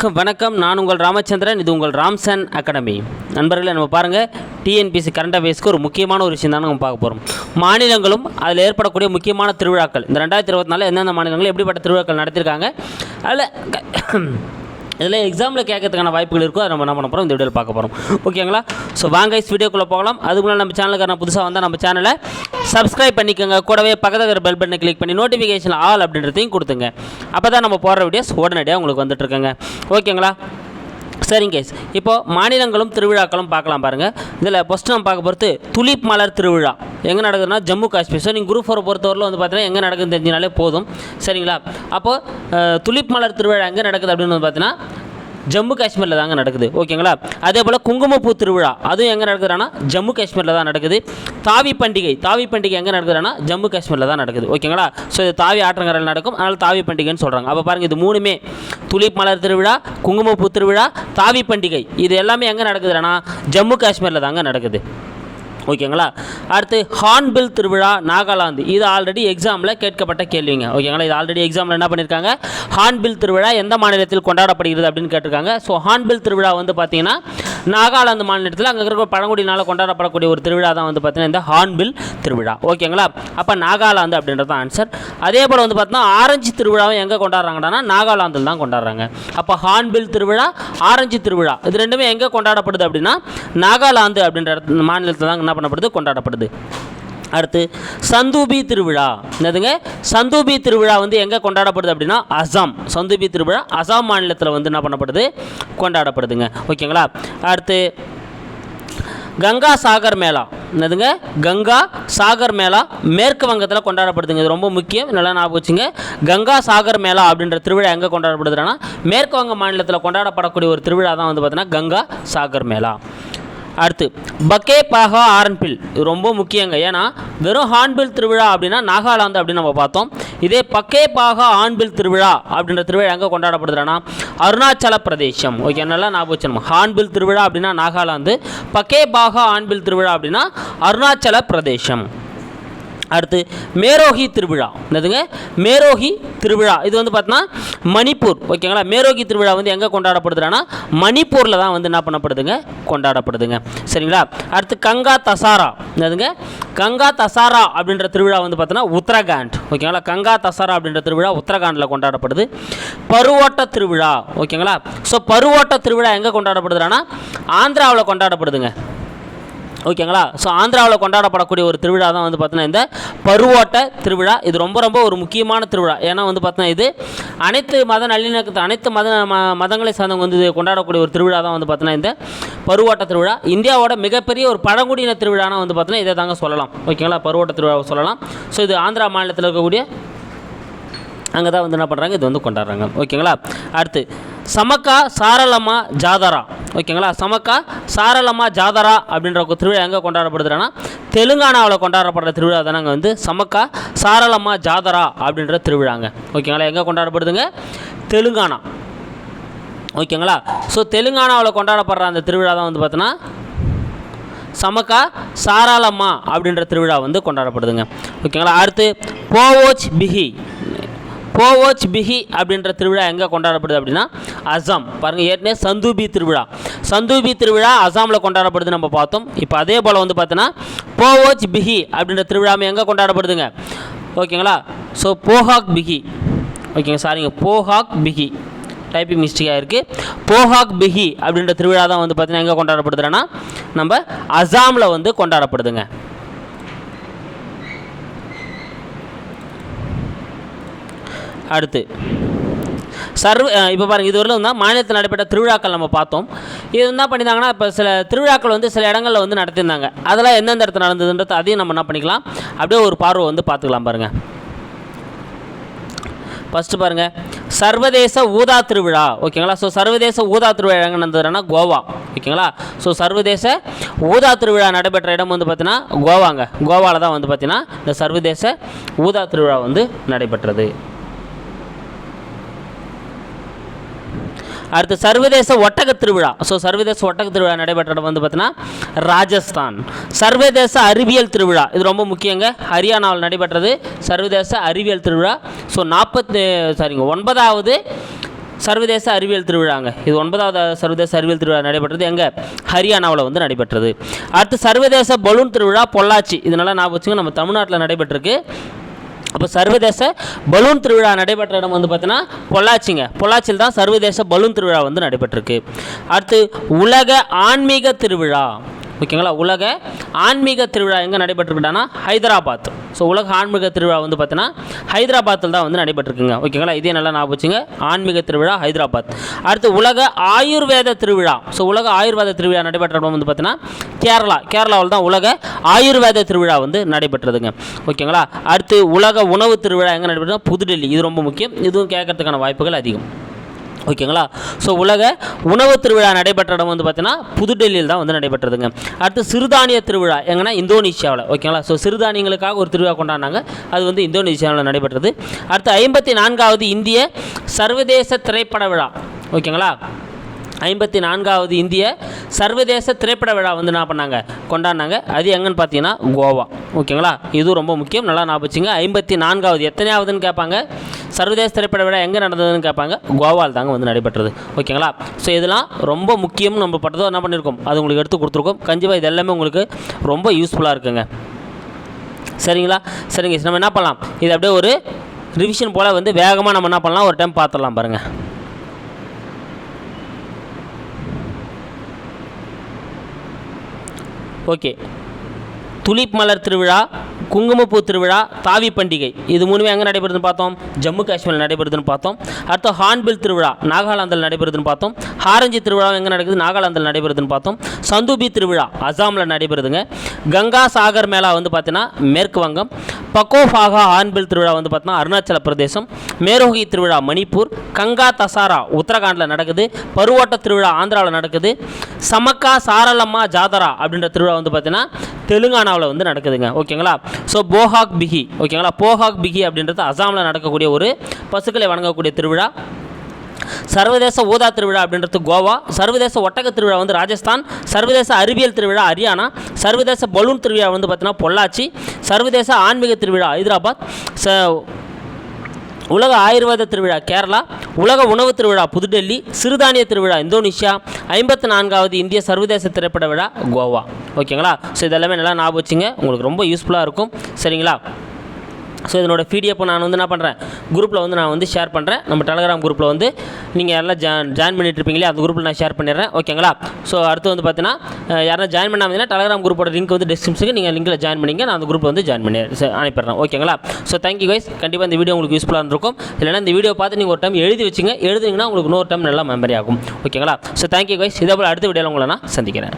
வணக்கம், வணக்கம். நான் உங்கள் ராமச்சந்திரன் இது உங்கள் ராம்சன் அகாடமி. நண்பர்களே நம்ம பாருங்கள் டிஎன்பிசி கரண்ட் அஃபேர்ஸ்க்கு ஒரு முக்கியமான ஒரு விஷயம் தான் நம்ம பார்க்க போகிறோம் மாநிலங்களும் அதில் ஏற்படக்கூடிய முக்கியமான திருவிழாக்கள். இந்த ரெண்டாயிரத்தி இருபத்தி நாலில் எந்தெந்த மாநிலங்கள் எப்படிப்பட்ட திருவிழாக்கள் நடத்தியிருக்காங்க அதில் இதில் எக்ஸாமில் கேட்கறதுக்கான வாய்ப்புகள் இருக்கோ அதை நம்ம என்ன பண்ண போகிறோம் இந்த வீடியோவில் பார்க்க போகிறோம் ஓகேங்களா? ஸோ வாங்க இஸ் வீடியோக்குள்ளே போகலாம். அதுக்கு முன்னாடி நம்ம சேனலுக்கான புதுசாக வந்தால் நம்ம சேனலை சப்ஸ்கிரைப் பண்ணிக்கோங்க. கூடவே பக்கத்தில் பெல் பட்டனை கிளிக் பண்ணி நோட்டிஃபிகேஷன் ஆல் அப்படின்றதையும் கொடுத்துங்க. அப்போ தான் நம்ம போடுற வீடியோஸ் உடனடியாக உங்களுக்கு வந்துட்டுருக்கங்க ஓகேங்களா? சரிங்க கேஸ் இப்போது மாநிலங்களும் திருவிழாக்களும் பார்க்கலாம் பாருங்கள் இதில் ஃபஸ்ட்டு நம்ம பார்க்க பொறுத்து துலிப் மலர் திருவிழா. எங்கே நடக்குதுன்னா ஜம்மு காஷ்மீர். ஸோ நீங்கள் குரூப் ஃபோரை பொறுத்தவரையில் வந்து பார்த்தீங்கன்னா எங்கே நடக்குதுன்னு தெரிஞ்சினாலே போதும். சரிங்களா? அப்போது துலிப் மலர் திருவிழா எங்கே நடக்குது அப்படின்னு வந்து பார்த்தீங்கன்னா ஜம்மு காஷ்மீரில் தாங்க நடக்குது. ஓகேங்களா? அதே போல் குங்குமப்பூ திருவிழா அதுவும் எங்கே நடக்குதுன்னா ஜம்மு காஷ்மீரில் தான் நடக்குது. தாவி பண்டிகை தாவி பண்டிகை எங்கே நடக்குதுன்னா ஜம்மு காஷ்மீரில் தான் நடக்குது. ஓகேங்களா? ஸோ இது தாவி ஆற்றங்கரையில் நடக்கும். அதனால் தாவி பண்டிகைன்னு சொல்கிறாங்க அப்போ பாருங்கள் இது மூணுமே. துலிப் மலர் திருவிழா குங்குமப்பூ திருவிழா தாவி பண்டிகை இது எல்லாமே எங்கே நடக்குதுன்னா ஜம்மு காஷ்மீரில் தாங்க நடக்குது. ஓகேங்களா? அடுத்து ஹார்ன்பில் திருவிழா நாகாலாந்து. இது ஆல்ரெடி எக்ஸாமில் கேட்கப்பட்ட கேள்விங்க. ஓகேங்களா? இது ஆல்ரெடி எக்ஸாமில் என்ன பண்ணியிருக்காங்க ஹார்ன்பில் திருவிழா எந்த மாநிலத்தில் கொண்டாடப்படுகிறது அப்படின்னு கேட்டிருக்காங்க. ஸோ ஹார்ன்பில் திருவிழா வந்து பார்த்தீங்கன்னா நாகாலாந்து மாநிலத்தில் அங்கே இருக்கிற பழங்குடியினால் கொண்டாடப்படக்கூடிய ஒரு திருவிழா தான் வந்து பார்த்தீங்கன்னா இந்த ஹார்ன்பில் திருவிழா. ஓகேங்களா? அப்போ நாகாலாந்து அப்படின்றது தான் ஆன்சர் அதே போல் வந்து பார்த்தீங்கன்னா ஆரஞ்சு திருவிழாவும் எங்கே கொண்டாடுறாங்கன்னா நாகாலாந்தில் தான் கொண்டாடுறாங்க. அப்போ ஹார்ன்பில் திருவிழா ஆரஞ்சு திருவிழா இது ரெண்டுமே எங்கே கொண்டாடப்படுது அப்படின்னா நாகாலாந்து அப்படின்ற மாநிலத்தில் தான் என்ன பண்ணப்படுது கொண்டாடப்படுது. அடுத்து சந்தூபி திருவிழா. என்னதுங்க? சந்தூபி திருவிழா வந்து எங்கே கொண்டாடப்படுது அப்படின்னா அசாம். சந்தூபி திருவிழா அசாம் மாநிலத்தில் வந்து என்ன பண்ணப்படுது? கொண்டாடப்படுதுங்க. ஓகேங்களா? அடுத்து கங்கா சாகர் மேளா. என்னதுங்க? கங்கா சாகர் மேளா மேற்கு வங்கத்தில் கொண்டாடப்படுதுங்க. இது ரொம்ப முக்கியம். நல்லா ஞாபகம் வச்சுங்க. கங்கா சாகர் மேளா அப்படின்ற திருவிழா எங்கே கொண்டாடப்படுதுன்னா மேற்கு வங்க மாநிலத்தில் கொண்டாடப்படக்கூடிய ஒரு திருவிழா தான் வந்து பார்த்தீங்கன்னா கங்கா சாகர் மேளா. அடுத்து பக்கே பாகா ஆரன்பில். இது ரொம்ப முக்கியங்க. ஏன்னா வெறும் ஹார்ன்பில் திருவிழா அப்படின்னா நாகாலாந்து அப்படின்னு நம்ம பார்த்தோம். இதே பக்கே பாகா ஆண்பில் திருவிழா அப்படின்ற திருவிழா எங்கே கொண்டாடப்படுதுன்னா அருணாச்சல பிரதேசம். ஓகே நல்லா ஞாபகம் வச்சுக்கணும். ஹார்ன்பில் திருவிழா அப்படின்னா நாகாலாந்து. பக்கே பாகா ஆண்பில் திருவிழா அப்படின்னா அருணாச்சல பிரதேசம். அடுத்து மேரோகி திருவிழா. என்னதுங்க? மேரோகி திருவிழா. இது வந்து பார்த்தீங்கன்னா மணிப்பூர். ஓகேங்களா? மேரோகி திருவிழா வந்து எங்கே கொண்டாடப்படுதுன்னா மணிப்பூரில் தான் வந்து என்ன பண்ணப்படுதுங்க? கொண்டாடப்படுதுங்க. சரிங்களா? அடுத்து கங்கா தசாரா. என்னதுங்க? கங்கா தசாரா அப்படின்ற திருவிழா வந்து பார்த்தீங்கன்னா உத்தரகாண்ட். ஓகேங்களா? கங்கா தசாரா அப்படின்ற திருவிழா உத்தரகாண்டில் கொண்டாடப்படுது. பருவோட்ட திருவிழா. ஓகேங்களா? ஸோ பருவோட்ட திருவிழா எங்கே கொண்டாடப்படுதுன்னா ஆந்திராவில் கொண்டாடப்படுதுங்க. ஓகேங்களா? ஸோ ஆந்திராவில் கொண்டாடப்படக்கூடிய ஒரு திருவிழா தான் வந்து பார்த்தீங்கன்னா இந்த பருவோட்ட திருவிழா. இது ரொம்ப ரொம்ப ஒரு முக்கியமான திருவிழா. ஏன்னா வந்து பார்த்தீங்கன்னா இது அனைத்து மத நல்லிணக்கத்தை அனைத்து மத ம- மதங்களை சார்ந்தவங்க வந்து கொண்டாடக்கூடிய ஒரு திருவிழா தான் வந்து பார்த்தீங்கன்னா இந்த பருவோட்ட திருவிழா. இந்தியாவோட மிகப்பெரிய ஒரு பழங்குடியின திருவிழானா வந்து பார்த்தீங்கன்னா இதை தாங்க சொல்லலாம். ஓகேங்களா? பருவோட்ட திருவிழாவை சொல்லலாம். ஸோ இது ஆந்திரா மாநிலத்தில் இருக்கக்கூடிய அங்கே தான் வந்து என்ன பண்ணுறாங்க இது வந்து கொண்டாடுறாங்க. ஓகேங்களா? அடுத்து சமக்கா சாரலம்மா ஜாதரா. ஓகேங்களா? சமக்கா சாரலம்மா ஜாதரா அப்படின்ற திருவிழா எங்கே கொண்டாடப்படுதுன்னா தெலுங்கானாவில் கொண்டாடப்படுற திருவிழா தானங்க வந்து சமக்கா சாரலம்மா ஜாதரா அப்படின்ற திருவிழாங்க. ஓகேங்களா? எங்கே கொண்டாடப்படுதுங்க? தெலுங்கானா. ஓகேங்களா? ஸோ தெலுங்கானாவில் கொண்டாடப்படுற அந்த திருவிழா தான் வந்து பார்த்தோன்னா சமக்கா சாராளம்மா அப்படின்ற திருவிழா வந்து கொண்டாடப்படுதுங்க. ஓகேங்களா? அடுத்து போவோச் பிஹி. போவோச் பிஹி அப்படின்ற திருவிழா எங்கே கொண்டாடப்படுது அப்படின்னா அசாம். பாருங்கள் ஏற்கனவே சந்தூபி திருவிழா. சந்தூபி திருவிழா அசாமில் கொண்டாடப்படுது நம்ம பார்த்தோம். இப்போ அதே போல் வந்து பார்த்தோன்னா போவோச் பிஹி அப்படின்ற திருவிழாமை எங்கே கொண்டாடப்படுதுங்க? ஓகேங்களா? ஸோ போஹாக் பிஹி. ஓகேங்க சாரிங்க போஹாக் பிஹி. டைப்பிங் மிஸ்டேக்காக இருக்குது போஹாக் பிஹி அப்படின்ற திருவிழா தான் வந்து பார்த்தீங்கன்னா எங்கே கொண்டாடப்படுதுன்னா நம்ம அசாமில் வந்து கொண்டாடப்படுதுங்க. அடுத்து. சர்வ இப்போ பாருங்கள் இதுவரையிலும் தான் மாநிலத்தில் நடைபெற்ற திருவிழாக்கள் நம்ம பார்த்தோம். இது என்ன பண்ணியிருந்தாங்கன்னா இப்போ சில திருவிழாக்கள் வந்து சில இடங்களில் வந்து நடத்தியிருந்தாங்க. அதெல்லாம் எந்தெந்த இடத்துல நடந்ததுன்றது அதையும் நம்ம என்ன பண்ணிக்கலாம் அப்படியே ஒரு பார்வை வந்து பார்த்துக்கலாம் பாருங்கள் ஃபஸ்ட்டு பாருங்கள் சர்வதேச ஊதா திருவிழா ஓகேங்களா? ஸோ சர்வதேச ஊதா திருவிழா எங்கே நடந்ததுன்னா கோவா ஓகேங்களா? ஸோ சர்வதேச ஊதா திருவிழா நடைபெற்ற இடம் வந்து பார்த்தீங்கன்னா கோவாங்க. கோவாவில் தான் வந்து பார்த்தீங்கன்னா இந்த சர்வதேச ஊதா திருவிழா வந்து நடைபெற்றது. அடுத்து சர்வதேச ஒட்டக திருவிழா. ஸோ சர்வதேச ஒட்டக திருவிழா நடைபெற்ற இடம் வந்து பார்த்தீங்கன்னா ராஜஸ்தான். சர்வதேச அறிவியல் திருவிழா. இது ரொம்ப முக்கியங்க. ஹரியானாவில் நடைபெற்றது சர்வதேச அறிவியல் திருவிழா. ஸோ நாற்பத்தி சாரிங்க ஒன்பதாவது சர்வதேச அறிவியல் திருவிழாங்க. இது ஒன்பதாவது சர்வதேச அறிவியல் திருவிழா நடைபெற்றது. எங்கே? ஹரியானாவில் வந்து நடைபெற்றது. அடுத்து சர்வதேச பலூன் திருவிழா பொள்ளாச்சி. இதனால நான் வச்சுங்க நம்ம தமிழ்நாட்டில் நடைபெற்றிருக்கு. அப்போ சர்வதேச பலூன் திருவிழா நடைபெற்ற இடம் வந்து பார்த்தீங்கன்னா பொள்ளாச்சிங்க. பொள்ளாச்சியில் தான் சர்வதேச பலூன் திருவிழா வந்து நடைபெற்றிருக்கு. அடுத்து உலக ஆன்மீக திருவிழா. ஓகேங்களா? உலக ஆன்மீக திருவிழா எங்கே நடைபெற்றிருக்குடானா ஹைதராபாத். ஸோ உலக ஆன்மீக திருவிழா வந்து பார்த்தீங்கன்னா ஹைதராபாத்தில் தான் வந்து நடைபெற்றிருக்குங்க. ஓகேங்களா இதே நல்லா ஞாபகம் வச்சுங்க. ஆன்மீக திருவிழா ஹைதராபாத். அடுத்து உலக ஆயுர்வேத திருவிழா. ஸோ உலக ஆயுர்வேத திருவிழா நடைபெற்ற இடம் வந்து பார்த்தீங்கன்னா கேரளா. கேரளாவில் தான் உலக ஆயுர்வேத திருவிழா வந்து நடைபெற்றதுங்க. ஓகேங்களா அடுத்து உலக உணவு திருவிழா எங்கே நடைபெற்றதுன்னா புதுடெல்லி. இது ரொம்ப முக்கியம். இதுவும் கேட்கறதுக்கான வாய்ப்புகள் அதிகம். ஓகேங்களா? ஸோ உலக உணவு திருவிழா நடைபெற்ற இடம் வந்து பார்த்தீங்கன்னா புதுடெல்லியில் தான் வந்து நடைபெற்றதுங்க. அடுத்து சிறுதானிய திருவிழா எங்கன்னா இந்தோனேஷியாவில் ஓகேங்களா? ஸோ சிறுதானியங்களுக்காக ஒரு திருவிழா கொண்டாடினாங்க. அது வந்து இந்தோனேஷியாவில் நடைபெற்றது. அடுத்து ஐம்பத்தி நான்காவது இந்திய சர்வதேச திரைப்பட விழா ஓகேங்களா? ஐம்பத்தி நான்காவது இந்திய சர்வதேச திரைப்பட விழா வந்து என்ன பண்ணாங்க? கொண்டாடினாங்க. அது எங்கன்னு பார்த்தீங்கன்னா கோவா. ஓகேங்களா? இதுவும் ரொம்ப முக்கியம். நல்லா ஞாபகம் வச்சுங்க. ஐம்பத்தி நான்காவது எத்தனையாவதுன்னு கேட்பாங்க? சர்வதேச திரைப்பட விழா எங்கே நடந்ததுன்னு கேட்பாங்க? கோவாவில் தாங்க வந்து நடைபெற்றது. ஓகேங்களா? ஸோ இதெல்லாம் ரொம்ப முக்கியம் நம்ம பட்டதோ என்ன பண்ணியிருக்கோம்? அது உங்களுக்கு எடுத்து கொடுத்துருக்கோம். கண்டிப்பாக இது எல்லாமே உங்களுக்கு ரொம்ப யூஸ்ஃபுல்லாக இருக்குங்க. சரிங்களா? சரிங்க. நம்ம என்ன பண்ணலாம்? இது அப்படியே ஒரு ரிவிஷன் போல் வந்து வேகமாக நம்ம என்ன பண்ணலாம்? ஒரு டைம் பார்த்துடலாம் பாருங்கள் ஓகே. துலிப் மலர் திருவிழா குங்குமப்பூ திருவிழா தாவி பண்டிகை. இது மூணுமே எங்கே நடைபெறுதுன்னு பார்த்தோம்? ஜம்மு காஷ்மீரில் நடைபெறுதுன்னு பார்த்தோம். அடுத்து ஹார்ன்பில் திருவிழா நாகாலாந்தில் நடைபெறுதுன்னு பார்த்தோம். ஹாரஞ்சி திருவிழா எங்கே நடக்குது? நாகாலாந்தில் நடைபெறுதுன்னு பார்த்தோம். சந்தூபி திருவிழா அசாமில் நடைபெறுதுங்க. கங்கா சாகர் மேளா வந்து பார்த்தீங்கன்னா மேற்கு வங்கம். பக்கோஃபாகா ஹார்ன்பில் திருவிழா வந்து பார்த்தீங்கன்னா அருணாச்சல பிரதேசம் மேரோகி திருவிழா மணிப்பூர் கங்கா தசாரா உத்தரகாண்டில் நடக்குது பருவோட்ட திருவிழா ஆந்திராவில் நடக்குது சமக்கா சாரலம்மா ஜாதரா அப்படின்ற திருவிழா வந்து பார்த்தீங்கன்னா தெலுங்கானாவில் வந்து நடக்குதுங்க. ஓகேங்களா? ஸோ போஹாக் பிகி ஓகேங்களா? போஹாக் பிகி அப்படின்றது அசாமில் நடக்கக்கூடிய ஒரு பசுக்களை வணங்கக்கூடிய திருவிழா. சர்வதேச ஊதா திருவிழா அப்படின்றது கோவா சர்வதேச ஒட்டக திருவிழா வந்து ராஜஸ்தான் சர்வதேச அறிவியல் திருவிழா ஹரியானா சர்வதேச பலூன் திருவிழா வந்து பார்த்தீங்கன்னா பொள்ளாச்சி சர்வதேச ஆன்மீக திருவிழா ஹைதராபாத் ச உலக ஆயுர்வேத திருவிழா கேரளா உலக உணவு திருவிழா புதுடெல்லி சிறுதானிய திருவிழா இந்தோனேஷியா ஐம்பத்தி நான்காவது இந்திய சர்வதேச திரைப்பட விழா கோவா. ஓகேங்களா? ஸோ இதெல்லாமே நல்லா ஞாபகம் வச்சுங்க. உங்களுக்கு ரொம்ப யூஸ்ஃபுல்லாக இருக்கும். சரிங்களா? ஸோ இதனோட பிடிஎஃப் நான் வந்து என்ன பண்ணுறேன் குரூப்பில் வந்து நான் வந்து ஷேர் பண்ணுறேன் நம்ம டெலகிராம் குரூப்பில் வந்து நீங்கள் எல்லாம் ஜாயின் ஜாயின் பண்ணிட்டு இருப்பீங்களே அந்த குரூப்பில் நான் ஷேர் பண்ணிடுறேன். ஓகேங்களா ஸோ அடுத்து வந்து பார்த்தீங்கன்னா அஹ், யாரா ஜாயின் பண்ணாமல் டெலகிராம் குரூப்போட லிங்க் வந்து டிஸ்கிரிப்ஷனுக்கு நீங்கள் லிங்கில் ஜாயின் பண்ணிங்க. நான் அந்த குரூப்பில் வந்து ஜாயின் பண்ணி அனுப்பிடுறேன். ஓகேங்களா ஸோ தேங்க்யூ கைஸ் கண்டிப்பாக இந்த வீடியோ உங்களுக்கு யூஸ்ஃபுல்லாக இருக்கும் இல்லைனா இந்த வீடியோ பார்த்து நீங்கள் ஒரு டைம் எழுதி வச்சுங்க. எழுதுனீங்கன்னா உங்களுக்கு இன்னொரு டைம் நல்லா மெமரி ஆகும். ஓகேங்களா ஸோ தேங்க்யூ கைஸ் இதே போல் அடுத்த வீடியோவில் உங்களை நான் சந்திக்கிறேன்.